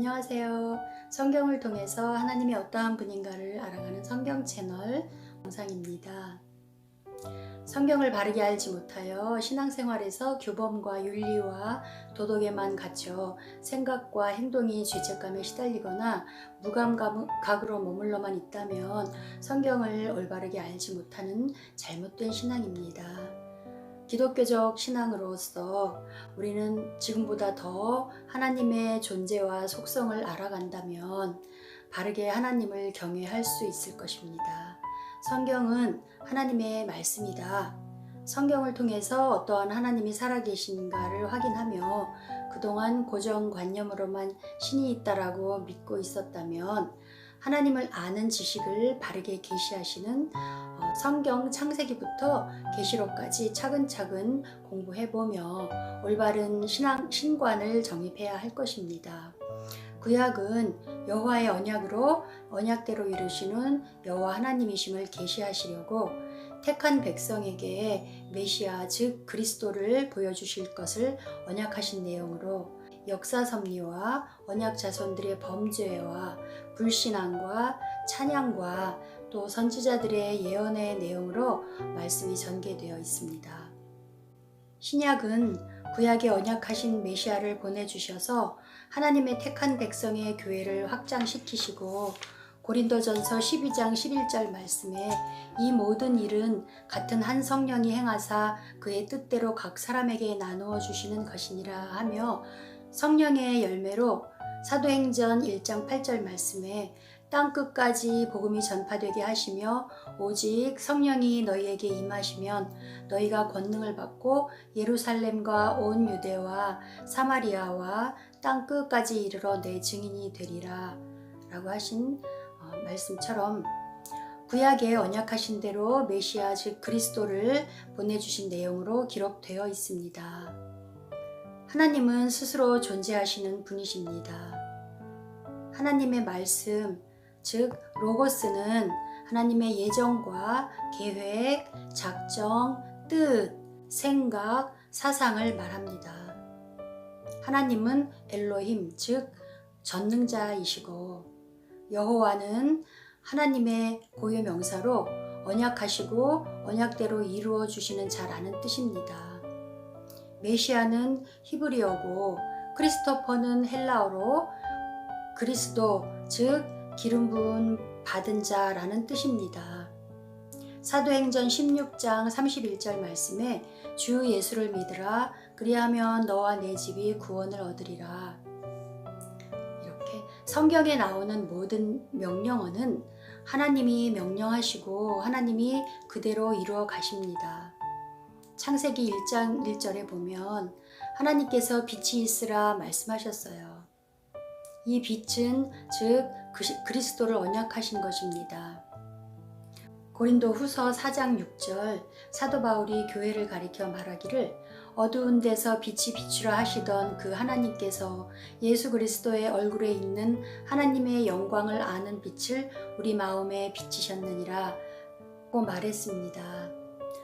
안녕하세요. 성경을 통해서 하나님이 어떠한 분인가를 알아가는 성경 채널 영상입니다. 성경을 바르게 알지 못하여 신앙생활에서 규범과 윤리와 도덕에만 갇혀 생각과 행동이 죄책감에 시달리거나 무감각으로 머물러만 있다면 성경을 올바르게 알지 못하는 잘못된 신앙입니다. 기독교적 신앙으로서 우리는 지금보다 더 하나님의 존재와 속성을 알아간다면 바르게 하나님을 경외할 수 있을 것입니다. 성경은 하나님의 말씀이다. 성경을 통해서 어떠한 하나님이 살아계신가를 확인하며 그동안 고정관념으로만 신이 있다라고 믿고 있었다면 하나님을 아는 지식을 바르게 계시하시는 어, 성경 창세기부터 계시록까지 차근차근 공부해 보며 올바른 신앙 신관을 정립해야 할 것입니다. 구약은 여호와의 언약으로 언약대로 이루시는 여호와 하나님이심을 계시하시려고 택한 백성에게 메시아 즉 그리스도를 보여주실 것을 언약하신 내용으로 역사 섭리와 언약 자손들의 범죄와 불신앙과 찬양과 또 선지자들의 예언의 내용으로 말씀이 전개되어 있습니다. 신약은 구약에 언약하신 메시아를 보내주셔서 하나님의 택한 백성의 교회를 확장시키시고 고린도전서 12장 11절 말씀에 이 모든 일은 같은 한 성령이 행하사 그의 뜻대로 각 사람에게 나누어 주시는 것이니라 하며 성령의 열매로 사도행전 1장 8절 말씀에 땅 끝까지 복음이 전파되게 하시며 오직 성령이 너희에게 임하시면 너희가 권능을 받고 예루살렘과 온 유대와 사마리아와 땅 끝까지 이르러 내 증인이 되리라 라고 하신 어, 말씀처럼 구약에 언약하신 대로 메시아 즉 그리스도를 보내주신 내용으로 기록되어 있습니다. 하나님은 스스로 존재하시는 분이십니다. 하나님의 말씀, 즉 로고스는 하나님의 예정과 계획, 작정, 뜻, 생각, 사상을 말합니다. 하나님은 엘로힘, 즉 전능자이시고 여호와는 하나님의 고유 명사로 언약하시고 언약대로 이루어 주시는 자라는 뜻입니다. 메시아는 히브리어고 크리스토퍼는 헬라어로 그리스도 즉 기름 부은 받은 자라는 뜻입니다. 사도행전 16장 31절 말씀에 주 예수를 믿으라 그리하면 너와 내 집이 구원을 얻으리라. 이렇게 성경에 나오는 모든 명령어는 하나님이 명령하시고 하나님이 그대로 이루어 가십니다. 창세기 1장 1절에 보면 하나님께서 빛이 있으라 말씀하셨어요. 이 빛은 즉 그리스도를 언약하신 것입니다. 고린도 후서 4장 6절 사도 바울이 교회를 가리켜 말하기를 어두운 데서 빛이 비추라 하시던 그 하나님께서 예수 그리스도의 얼굴에 있는 하나님의 영광을 아는 빛을 우리 마음에 비치셨느니라 고 말했습니다.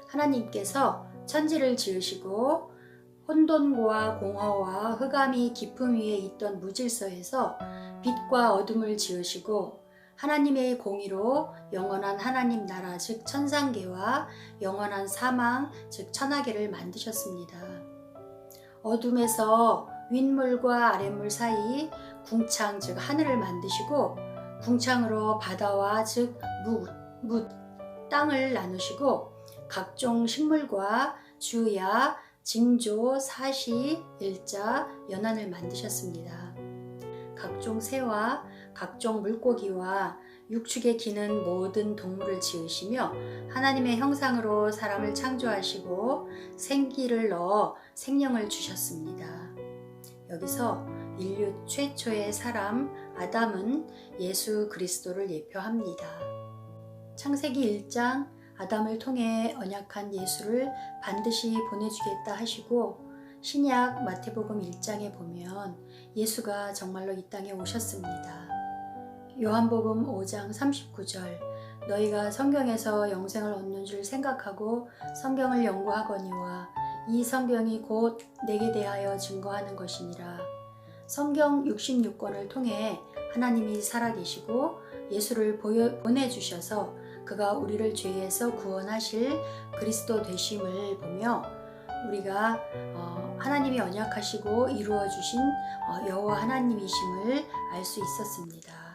하나님께서 천지를 지으시고 혼돈과 공허와 흑암이 깊음 위에 있던 무질서에서 빛과 어둠을 지으시고 하나님의 공의로 영원한 하나님 나라 즉 천상계와 영원한 사망 즉 천하계를 만드셨습니다. 어둠에서 윗물과 아랫물 사이 궁창 즉 하늘을 만드시고 궁창으로 바다와 즉 무, 무, 땅을 나누시고 각종 식물과 주야, 징조, 사시, 일자, 연안을 만드셨습니다. 각종 새와 각종 물고기와 육축에 기는 모든 동물을 지으시며 하나님의 형상으로 사람을 창조하시고 생기를 넣어 생명을 주셨습니다. 여기서 인류 최초의 사람 아담은 예수 그리스도를 예표합니다. 창세기 1장 아담을 통해 언약한 예수를 반드시 보내주겠다 하시고 신약 마태복음 1장에 보면 예수가 정말로 이 땅에 오셨습니다. 요한복음 5장 39절 너희가 성경에서 영생을 얻는 줄 생각하고 성경을 연구하거니와 이 성경이 곧 내게 대하여 증거하는 것이니라. 성경 66권을 통해 하나님이 살아계시고 예수를 보내주셔서 그가 우리를 죄에서 구원하실 그리스도 되심을 보며 우리가 어, 하나님이 언약하시고 이루어 주신 어, 여호와 하나님이심을 알 수 있었습니다.